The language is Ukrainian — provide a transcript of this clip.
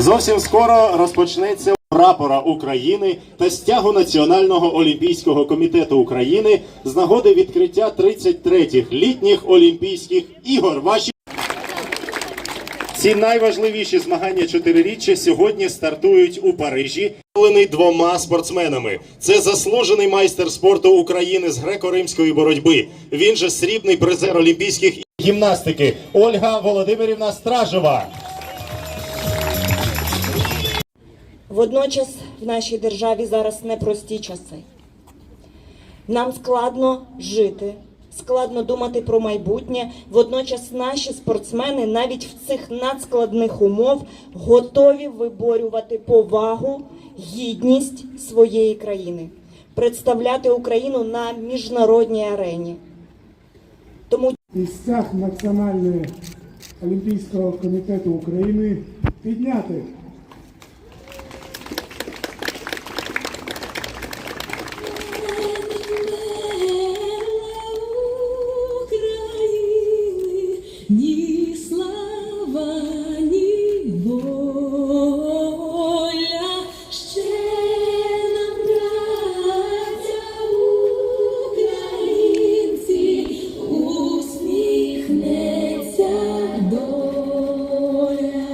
Зовсім скоро розпочнеться прапора України та стягу Національного олімпійського комітету України з нагоди відкриття 33-х літніх Олімпійських ігор. Ваші ці найважливіші змагання чотириріччя сьогодні стартують у Парижі. Двома спортсменами. Це заслужений майстер спорту України з греко-римської боротьби. Він же срібний призер олімпійських гімнастики Ольга Володимирівна Стражова. Водночас в нашій державі зараз непрості часи. Нам складно жити, складно думати про майбутнє. Водночас наші спортсмени навіть в цих надскладних умов готові виборювати повагу, гідність своєї країни, представляти Україну на міжнародній арені. Тому і стяг Національного олімпійського комітету України підняти Ні слава, ні воля ще нам праця українці, усміхнеться доля.